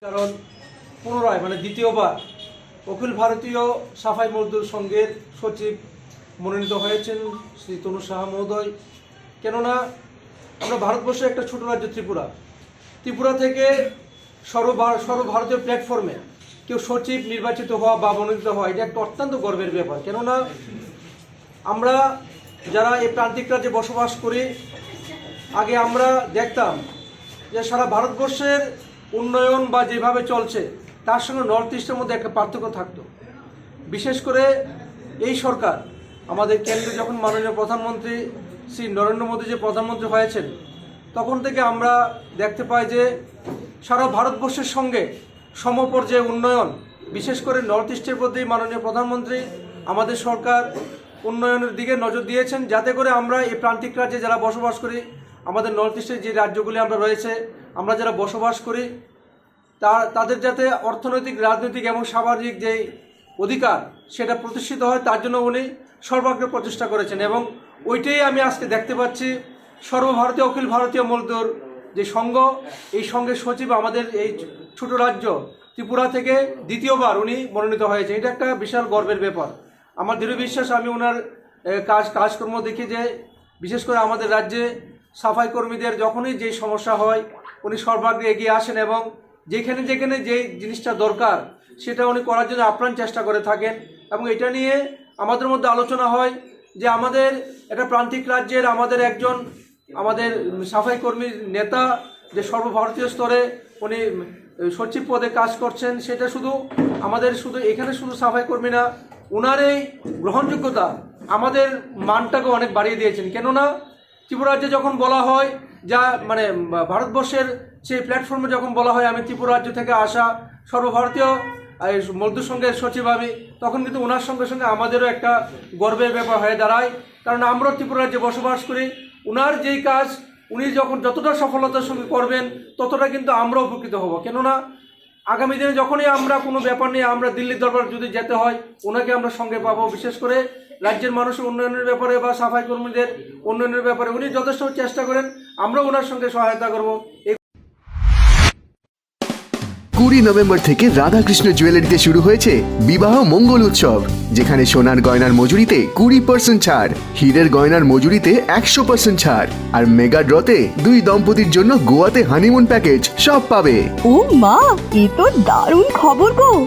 কারণ পুনরায় মানে দ্বিতীয়বার অখিল ভারতীয় সাফাই মজদুর সংঘের সচিব মনোনীত হয়েছেন শ্রী তনু সাহা মহোদয়। কেননা, আমরা ভারতবর্ষে একটা ছোট রাজ্য ত্রিপুরা। ত্রিপুরা থেকে সর্বভার- সর্বভারতীয় প্ল্যাটফর্মে কেউ সচিব নির্বাচিত হওয়া বা মনোনীত হওয়া, এটা একটা অত্যন্ত গর্বের ব্যাপার। কেননা, আমরা যারা এই প্রান্তিক রাজ্যে বসবাস করি, আগে আমরা দেখতাম যে সারা ভারতবর্ষের উন্নয়ন বা যেভাবে চলছে, তার সঙ্গে নর্থ ইস্টের মধ্যে একটা পার্থক্য থাকতো। বিশেষ করে এই সরকার, আমাদের কেন্দ্রে যখন মাননীয় প্রধানমন্ত্রী শ্রী নরেন্দ্র মোদী যে প্রধানমন্ত্রী হয়েছেন, তখন থেকে আমরা দেখতে পাই যে সারা ভারতবর্ষের সঙ্গে সমপর্যায়ে উন্নয়ন, বিশেষ করে নর্থ ইস্টের প্রতি মাননীয় প্রধানমন্ত্রী আমাদের সরকার উন্নয়নের দিকে নজর দিয়েছেন, যাতে করে আমরা এই প্রান্তিক রাজ্যে যারা বসবাস করি আমাদের নর্থ ইস্টের যে রাজ্যগুলি আমরা রয়েছে, আমরা যারা বসবাস করি, তা, তাদের যাতে অর্থনৈতিক, রাজনৈতিক এবং সামাজিক যে অধিকার সেটা প্রতিষ্ঠিত হয়, তার জন্য উনি সর্বাগ্রে প্রচেষ্টা করেছেন এবং ওইটাই আমি আজকে দেখতে পাচ্ছি। সর্বভারতীয়, অখিল ভারতীয় মজদুর যে সংঘ, এই সংঘের সচিব আমাদের এই ছোট রাজ্য ত্রিপুরা থেকে দ্বিতীয়বার উনি মনোনীত হয়েছে এটা একটা বিশাল গর্বের ব্যাপার। আমার দৃঢ় বিশ্বাস আমি ওনার কাজ, কাজকর্ম দেখি যে বিশেষ করে আমাদের রাজ্যে সাফাই কর্মীদের যখনই যেই সমস্যা হয়, উনি সর্বাগ্রে এগিয়ে আসেন এবং যেখানে যেখানে যেই জিনিসটা দরকার, সেটা উনি করার জন্য আপ্রাণ চেষ্টা করে থাকেন এবং এটা নিয়ে আমাদের মধ্যে আলোচনা হয় যে আমাদের একটা প্রান্তিক রাজ্যের আমাদের একজন, আমাদের সাফাই কর্মীর নেতা যে সর্বভারতীয় স্তরে উনি সচিব পদে কাজ করছেন, সেটা শুধু আমাদের শুধু এখানে শুধু সাফাই কর্মী না ওনার এই গ্রহণযোগ্যতা আমাদের মানটাকে অনেক বাড়িয়ে দিয়েছেন। কেননা ত্রিপুরা রাজ্যে যখন বলা হয়, যা মানে ভারতবর্ষের সেই প্ল্যাটফর্মে যখন বলা হয়, আমি ত্রিপুরা রাজ্য থেকে আসা সর্বভারতীয় মজদুর সংঘের সচিব আমি, তখন কিন্তু ওনার সঙ্গে সঙ্গে আমাদেরও একটা গর্বের ব্যাপার হয়ে দাঁড়ায়। কারণ আমরাও ত্রিপুরা রাজ্যে বসবাস করি। ওনার যেই কাজ, উনি যখন যতটা সফলতার সঙ্গে করবেন, ততটা কিন্তু আমরাও উপকৃত হব। কেননা, আগামী দিনে যখনই আমরা কোনো ব্যাপার নিয়ে আমরা দিল্লির দরবার যদি যেতে হয় ওনাকে আমরা সঙ্গে পাবো। বিশেষ করে রাজ্যের মানুষের উন্নয়নের ব্যাপারে বা সাফাই কর্মীদের উন্নয়নের ব্যাপারে উনি যথেষ্ট চেষ্টা করেন। আমরাও ওনার সঙ্গে সহায়তা করব। কুড়ি নভেম্বর থেকে রাধাকৃষ্ণ জুয়েলারিতে শুরু হয়েছে বিবাহ মঙ্গল উৎসব যেখানে সোনার গয়নার মজুরিতে কুড়ি পার্সেন্ট ছাড় হীরের গয়নার মজুরিতে একশো পার্সেন্ট ছাড় আর মেগা ড্রতে দুই দম্পতির জন্য গোয়াতে হানিমুন প্যাকেজ সব পাবে। ও মা এ তো দারুণ খবর গো।